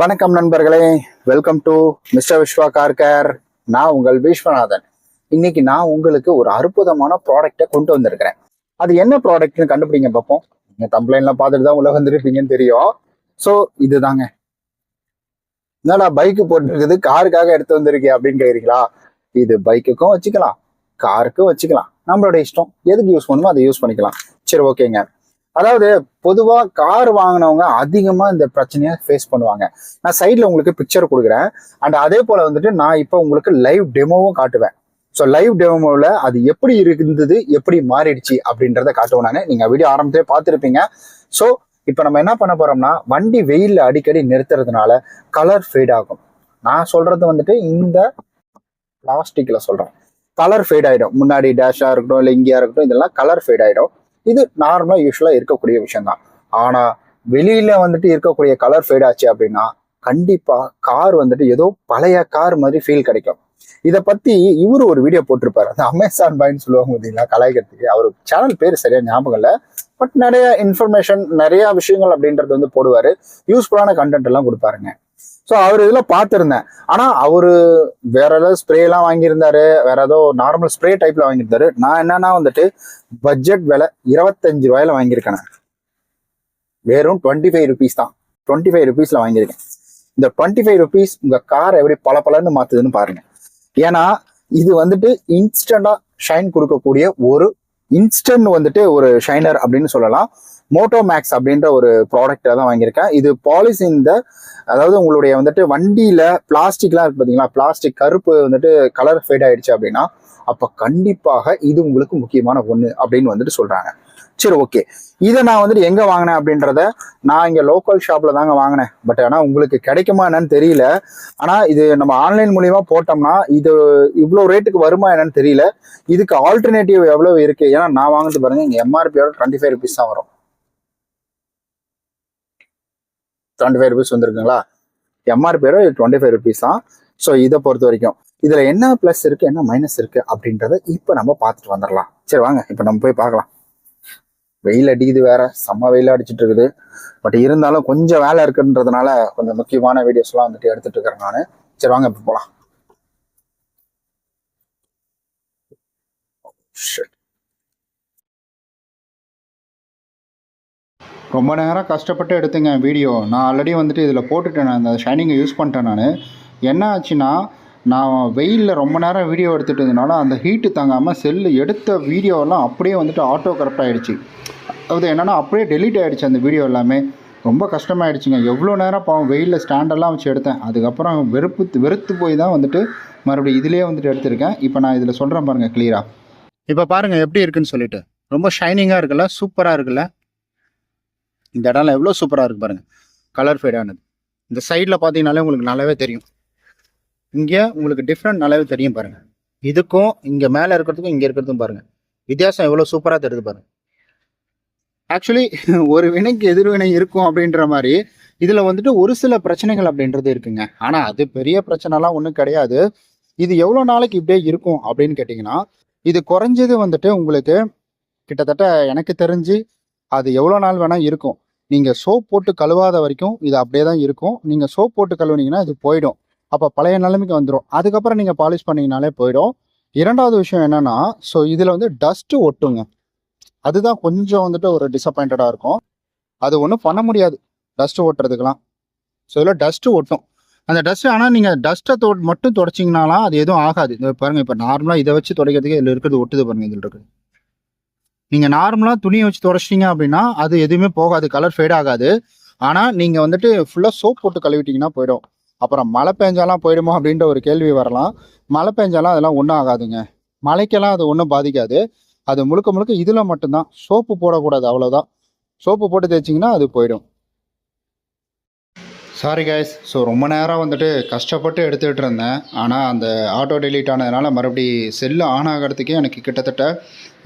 வணக்கம் நண்பர்களே. Welcome to mister Viswa Karkar நான் உங்கள் விஸ்வநாதன். இன்னைக்கு நான் உங்களுக்கு ஒரு அற்புதமான ப்ராடக்டை கொண்டு வந்திருக்கிறேன். அது என்ன ப்ராடக்ட்னு கண்டுபிடிங்க பார்ப்போம் நீங்க கம்ப்ளைண்ட்லாம் பார்த்துட்டு தான் உள்ள வந்துருப்பீங்கன்னு தெரியும். ஸோ இதுதாங்க. என்னடா பைக்கு போட்டுருக்குது? காருக்காக எடுத்து வந்திருக்கே அப்படின்னு கேக்குறீங்களா? இது பைக்குக்கும் வச்சுக்கலாம். காருக்கும் வச்சுக்கலாம். நம்மளோட இஷ்டம். எதுக்கு யூஸ் பண்ணுமோ அதை யூஸ் பண்ணிக்கலாம். சரி ஓகேங்க அதாவது பொதுவாக கார் வாங்கினவங்க அதிகமாக இந்த பிரச்சனையை ஃபேஸ் பண்ணுவாங்க. நான் சைடில் உங்களுக்கு பிக்சர் கொடுக்குறேன். அண்ட் அதே போல் வந்துட்டு நான் இப்போ உங்களுக்கு லைவ் டெமோவும் காட்டுவேன். ஸோ லைவ் டெமோவில் அது எப்படி இருந்தது எப்படி மாறிடுச்சு அப்படின்றத காட்டுவேன் நான். நீங்கள் வீடியோ ஆரம்பத்திலே பார்த்துருப்பீங்க. ஸோ இப்போ நம்ம என்ன பண்ண போகிறோம்னா வண்டி வெயிலில் அடிக்கடி நிறுத்துறதுனால கலர் ஃபேட் ஆகும். நான் சொல்கிறது வந்துட்டு இந்த பிளாஸ்டிக்கில் சொல்கிறேன் கலர் ஃபேட் ஆகிடும் முன்னாடி டேஷாக இருக்கட்டும் இல்லை இங்கேயா இருக்கட்டும் இதெல்லாம் கலர் ஃபேட் ஆகிடும் இது நார்மலா யூஸ்வலா இருக்கக்கூடிய விஷயம் தான் ஆனா வெளியில வந்துட்டு இருக்கக்கூடிய கலர் ஃபேட் ஆச்சு அப்படின்னா கண்டிப்பா கார் வந்துட்டு ஏதோ பழைய கார் மாதிரி ஃபீல் கிடைக்கும். இதை பத்தி இவரு ஒரு வீடியோ போட்டிருப்பாரு. அந்த அமேசான் பாய்ன்னு சொல்லுவாங்க பார்த்தீங்களா கலாய்க்கிறதுக்கு. அவர் சேனல் பேர் சரியா ஞாபகம் இல்லை. பட் நிறைய இன்ஃபர்மேஷன் நிறைய விஷயங்கள் அப்படின்றது வந்து போடுவாரு. யூஸ்ஃபுல்லான கண்டென்ட் எல்லாம் கொடுப்பாருங்க. ஸோ அவர் இதில் பார்த்துருந்தேன். ஆனால் அவரு வேற ஏதாவது ஸ்ப்ரே எல்லாம் வாங்கியிருந்தாரு. வேற ஏதோ நார்மல் ஸ்ப்ரே டைப்ல வாங்கியிருந்தாரு. நான் என்னன்னா வந்துட்டு பட்ஜெட் விலை இருபத்தஞ்சு ரூபாயில வாங்கியிருக்கேன் வெறும் டுவெண்ட்டி ஃபைவ் ருபீஸ் தான். டுவெண்ட்டி ஃபைவ் ருபீஸ்ல வாங்கியிருக்கேன். இந்த டுவெண்ட்டி ஃபைவ் ருபீஸ் உங்கள் கார் எப்படி பல பலன்னு மாத்துதுன்னு பாருங்க. ஏன்னா இது வந்துட்டு இன்ஸ்டண்டாக ஷைன் கொடுக்கக்கூடிய ஒரு இன்ஸ்டன்ட் வந்துட்டு ஒரு ஷைனர் அப்படின்னு சொல்லலாம். மோட்டோ மேக்ஸ் அப்படின்ற ஒரு ப்ராடக்டை தான் வாங்கியிருக்கேன். இது பாலிசி இந்த அதாவது உங்களுடைய வந்துட்டு வண்டியில் பிளாஸ்டிக்லாம் இருக்கு பார்த்தீங்களா பிளாஸ்டிக் கருப்பு வந்துட்டு கலர் ஃபேட் ஆயிடுச்சு அப்படின்னா அப்போ கண்டிப்பாக இது உங்களுக்கு முக்கியமான ஒன்று அப்படின்னு வந்துட்டு சொல்கிறாங்க சரி ஓகே இதை நான் வந்துட்டு எங்கே வாங்கினேன் அப்படின்றத நான் இங்கே லோக்கல் ஷாப்பில் தாங்க வாங்கினேன். பட் ஆனால் உங்களுக்கு கிடைக்குமா என்னன்னு தெரியல. ஆனால் இது நம்ம ஆன்லைன் மூலியமா போட்டோம்னா இது இவ்வளோ ரேட்டுக்கு வருமா என்னன்னு தெரியல. இதுக்கு ஆல்டர்னேட்டிவ் எவ்வளோ இருக்குது ஏன்னா நான் வாங்கிட்டு பாருங்க இங்கே எம்ஆர்பியோட டுவெண்ட்டி ஃபைவ் ருபீஸ் தான் வரும். டுவெண்ட்டி ஃபைவ் ருபீஸ் வந்துருக்குங்களா எம்ஆர்பியோட டுவெண்ட்டி ஃபைவ் ருபீஸ் தான். ஸோ இதை பொறுத்த வரைக்கும். இதில் என்ன ப்ளஸ் இருக்கு என்ன மைனஸ் இருக்கு அப்படின்றத இப்போ நம்ம பார்த்துட்டு வந்துடலாம் சரி வாங்க இப்போ நம்ம போய் பார்க்கலாம். வெயில் அடிக்குது வேற செம்ம வெயில் அடிச்சிட்டு இருக்குது. பட் இருந்தாலும் கொஞ்சம் வேலை இருக்குன்றதுனால கொஞ்சம் முக்கியமான வீடியோஸ்லாம் வந்துட்டு எடுத்துட்டு இருக்கிறேன் நான். சரி வாங்க இப்போ போகலாம் ஷட் oh, ரொம்ப நேரம் கஷ்டப்பட்டு எடுத்தேங்க வீடியோ நான் ஆல்ரெடி வந்துட்டு இதில் போட்டுட்டேன் நான் அந்த ஷைனிங்கை யூஸ் பண்ணிட்டேன் நான். என்ன ஆச்சுன்னா நான் வெயிலில் ரொம்ப நேரம் வீடியோ எடுத்துகிட்டு இருந்தனால அந்த ஹீட்டு தாங்காமல் செல்லு எடுத்த வீடியோலாம் அப்படியே வந்துட்டு ஆட்டோ கரெக்ட் ஆகிடுச்சு அதாவது என்னென்னா அப்படியே டெலீட் ஆகிடுச்சு அந்த வீடியோ எல்லாமே. ரொம்ப கஷ்டமாயிடுச்சுங்க. எவ்வளோ நேரம் பாவம் வெயிலில் ஸ்டாண்டெல்லாம் வச்சு எடுத்தேன். அதுக்கப்புறம் வெறுப்பு வெறுத்து போய் தான் வந்துட்டு மறுபடியும் இதிலே வந்துட்டு எடுத்திருக்கேன். இப்போ நான் இதில் சொல்கிறேன் பாருங்கள் கிளியராக இப்போ பாருங்கள் எப்படி இருக்குன்னு சொல்லிட்டு. ரொம்ப ஷைனிங்காக இருக்குல்ல சூப்பராக இருக்குல்ல. இந்த இடம்லாம் எவ்வளோ சூப்பராக இருக்கு பாருங்கள் கலர் ஃபேடானது இந்த சைடில் பார்த்தீங்கனாலே உங்களுக்கு நல்லாவே தெரியும். இங்கே உங்களுக்கு டிஃப்ரெண்ட் நல்லாவே தெரியும் பாருங்கள் இதுக்கும் இங்கே மேலே இருக்கிறதுக்கும் இங்கே இருக்கிறதுக்கும் பாருங்கள் வித்தியாசம் எவ்வளோ சூப்பராக தெரியுது பாருங்கள் ஆக்சுவலி ஒரு வினைக்கு எதிர்வினை இருக்கும் அப்படின்ற மாதிரி இதில் வந்துட்டு ஒரு சில பிரச்சனைகள் அப்படின்றது இருக்குங்க. ஆனால் அது பெரிய பிரச்சனைலாம் ஒன்றும் கிடையாது. இது எவ்வளோ நாளைக்கு இப்படியே இருக்கும் அப்படின்னு கேட்டிங்கன்னா இது குறைஞ்சது வந்துட்டு உங்களுக்கு கிட்டத்தட்ட எனக்கு தெரிஞ்சு அது எவ்வளோ நாள் வேணால் இருக்கும். நீங்கள் சோப் போட்டு கழுவாத வரைக்கும் இது அப்படியே தான் இருக்கும். நீங்கள் சோப் போட்டு கழுவுனீங்கன்னா இது போயிடும். அப்போ பழைய நிலைமைக்கு வந்துடும் அதுக்கப்புறம் நீங்கள் பாலிஷ் பண்ணிங்கனாலே போயிடும். இரண்டாவது விஷயம் என்னென்னா ஸோ இதில் வந்து டஸ்ட்டு ஒட்டுங்க. அதுதான் கொஞ்சம் வந்துட்டு ஒரு டிசப்பாயிண்டடாக இருக்கும். அது ஒன்றும் பண்ண முடியாது. டஸ்ட்டு ஒட்டுறதுக்கெலாம் ஸோ இதில் டஸ்ட்டு ஒட்டும். அந்த டஸ்ட் ஆனால் நீங்கள் டஸ்ட்டை தொ மட்டும் தொடச்சிங்கனாலாம் அது எதுவும் ஆகாது. இது பாருங்கள் இப்போ நார்மலாக இதை வச்சு துடைக்கிறதுக்கு இதில் இருக்கிறது ஒட்டுது பாருங்கள் இதில் இருக்குது. நீங்கள் நார்மலாக துணியை வச்சு துடைச்சிட்டிங்க அப்படின்னா அது எதுவுமே போகாது கலர் ஃபேட் ஆகாது. ஆனால் நீங்கள் வந்துட்டு ஃபுல்லாக சோப் போட்டு கழுவிட்டிங்கன்னா போயிடும். அப்புறம் மழை பெஞ்சாலாம் போயிடுமோ அப்படின்ற ஒரு கேள்வி வரலாம். மழை பெஞ்சாலாம் அதெல்லாம் ஒன்றும் ஆகாதுங்க. மழைக்கெல்லாம் அது ஒன்றும் பாதிக்காது. அது முழுக்க முழுக்க இதில் மட்டும்தான். சோப்பு போடக்கூடாது அவ்வளோதான் சோப்பு போட்டு தேய்ச்சிங்கன்னா அது போயிடும். சாரி கைஸ் ஸோ ரொம்ப நேரம் வந்துட்டு கஷ்டப்பட்டு எடுத்துகிட்டு இருந்தேன். ஆனால் அந்த ஆட்டோ டெலீட் ஆனதுனால மறுபடி செல்லு ஆன் ஆகிறதுக்கே எனக்கு கிட்டத்தட்ட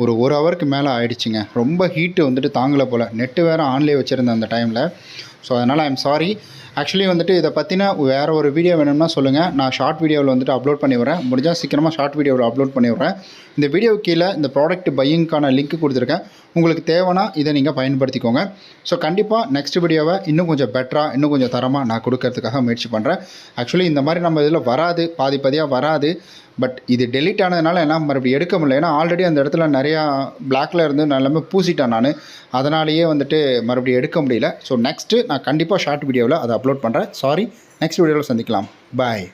ஒரு ஒரு ஹவருக்கு மேலே ஆயிடுச்சுங்க. ரொம்ப ஹீட்டு வந்துட்டு தாங்கலை போல். நெட்டு வேறு ஆன்லேயே வச்சுருந்தேன் அந்த டைமில் ஸோ அதனால் ஐம் சாரி ஆக்சுவலி வந்துட்டு இதை பற்றின வேறு ஒரு வீடியோ வேணும்னா சொல்லுங்கள் நான் ஷார்ட் வீடியோவில் வந்துட்டு அப்லோட் பண்ணி வரேன் முடிஞ்சால் சீக்கிரமாக ஷார்ட் வீடியோவில் அப்லோட் பண்ணி வரேன் இந்த வீடியோ கீழே இந்த ப்ராடக்ட் பையிங்க்கான லிங்க் கொடுத்துருக்கேன். உங்களுக்கு தேவைன்னா இதை நீங்கள் பயன்படுத்திக்கோங்க. ஸோ கண்டிப்பாக நெக்ஸ்ட் வீடியோவை இன்னும் கொஞ்சம் பெட்டராக இன்னும் கொஞ்சம் தரமாக நான் கொடுக்கறதுக்காக முயற்சி பண்ணுறேன் ஆக்சுவலி இந்த மாதிரி நம்ம இதில் வராது பாதி பாதியாக வராது. பட் இது டெலீட் ஆனதுனால என்ன மறுபடியும் எடுக்க முடியல. ஏன்னா ஆல்ரெடி அந்த இடத்துல நிறையா பிளாக்ல இருந்து நான் எல்லாமே பூசிட்டேன் நான். அதனாலேயே வந்துட்டு மறுபடியும் எடுக்க முடியல. ஸோ நெக்ஸ்ட்டு நான் கண்டிப்பாக ஷார்ட் வீடியோவில் அதை அப்லோட் பண்ணுறேன் சாரி நெக்ஸ்ட் வீடியோவில் சந்திக்கலாம். பாய்